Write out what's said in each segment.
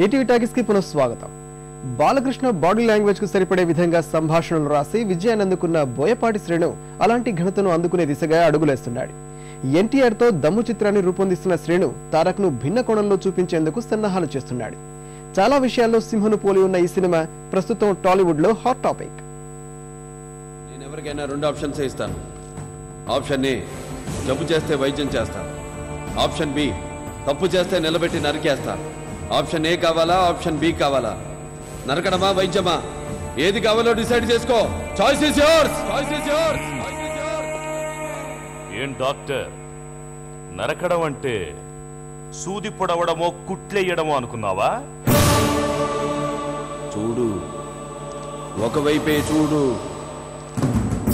ATV టాకీస్కి పునఃస్వాగతం. Balakrishna body లాంగ్వేజ్కు సరిపడే విధంగా సంభాషణలు రాసి విజయాన్ని అందుకున్న బోయపాటి శ్రేణు అలాంటి ఘనతను అందుకునే దిశగా అడుగులేస్తున్నాడు. ఎన్టీఆర్తో దమ్ము చిత్రాన్ని రూపొందిస్తున్న శ్రేణు తారక్ను భిన్న కోణంలో చూపించేందుకు సన్నాహాలు చేస్తున్నాడు. చాలా విషయాల్లో సింహను పోలి ఉన్న ఈ సినిమా ప్రస్తుతం టాలీవుడ్లో హాట్ టాపిక్. నేను ఎవరికైనా రెండు ఆప్షన్స్ ఇస్తాను. ఆప్షన్ ఏ జబ్బు చేస్తే వైద్యం చేస్తాను. ఆప్షన్ బి తప్పు చేస్తే నిలబెట్టి నరికేస్తాను. ఆప్షన్ ఏ కావాలా ఆప్షన్ బి కావాలా? నరకడమా వైద్యమా? ఏది కావాలో డిసైడ్ చేసుకో. Choice is yours choice is yours ఏం డాక్టర్? నరకడం అంటే సూది పొడవడమో కుట్లేయడమో అనుకున్నావా? చూడు. ఒకవైపే చూడు.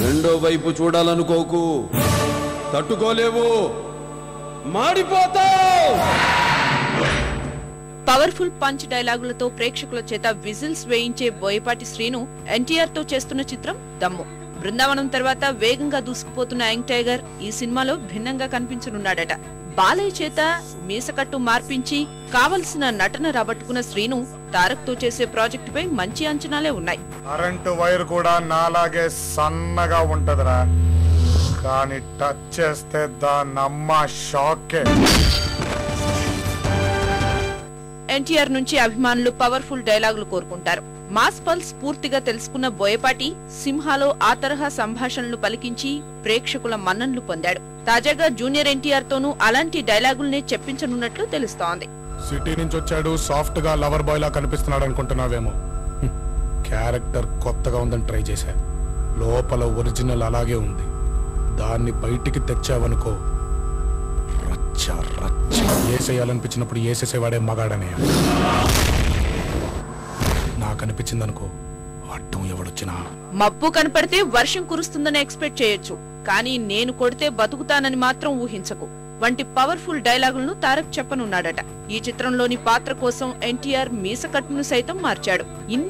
రెండో వైపు చూడాలనుకోకు. తట్టుకోలేవు. మాడిపోతావు. పవర్ఫుల్ పంచ్ డైలాగులతో ప్రేక్షకుల చేత విజిల్స్ వేయించే బోయపాటి శ్రీను ఎన్టీఆర్తో చేస్తున్న చిత్రం దమ్ము. బృందావనం తర్వాత వేగంగా దూసుకుపోతున్న యంగ్ టైగర్ ఈ సినిమాలో భిన్నంగా కనిపించనున్నాడట. బాలయ్య చేత మీసకట్టు మార్పించి కావలసిన నటన రాబట్టుకున్న శ్రీను తారక్తో చేసే ప్రాజెక్టుపై మంచి అంచనాలే ఉన్నాయి. కరెంటు వైర్ కూడా నాలాగే సన్నగా ఉంటదిరా. కానీ టచ్ చేస్తే దాని షాకే. ఎన్టీఆర్ నుంచి అభిమానులు పవర్ఫుల్ డైలాగులు కోరుకుంటారు. మాస్ పల్స్ పూర్తిగా తెలుసుకున్న బోయపాటి సింహాలో ఆ తరహా సంభాషణలు పలికించి ప్రేక్షకుల మన్నన్లు పొందాడు. తాజాగా జూనియర్ ఎన్టీఆర్ తోనూ అలాంటి డైలాగుల్నే చెప్పించనున్నట్లు తెలుస్తోంది. సిటీ నుంచి వచ్చాడు సాఫ్ట్గా లవర్ బాయ్ లా కనిపిస్తున్నాడు అనుకుంటున్నావేమో. క్యారెక్టర్ కొత్తగా ఉందని ట్రై చేశా. లోపల ఒరిజినల్ అలాగే ఉంది. దాన్ని బయటికి తెచ్చావనుకో రచ్చ ఏసేయాలనిపించినప్పుడు ఏసేసేవాడే మగాడనే నాకు అనిపించింది అనుకో అడ్డం ఎవడొచ్చినా. మబ్బు కనపడితే వర్షం కురుస్తుందని ఎక్స్పెక్ట్ చేయొచ్చు. కానీ నేను కొడితే బతుకుతానని మాత్రం ఊహించకు. వంటి పవర్ఫుల్ డైలాగులను తారక్ చెప్పనున్నాడట. ఈ చిత్రంలోని పాత్ర కోసం ఎన్టీఆర్ మీసకట్టును సైతం మార్చాడు. ఇన్ని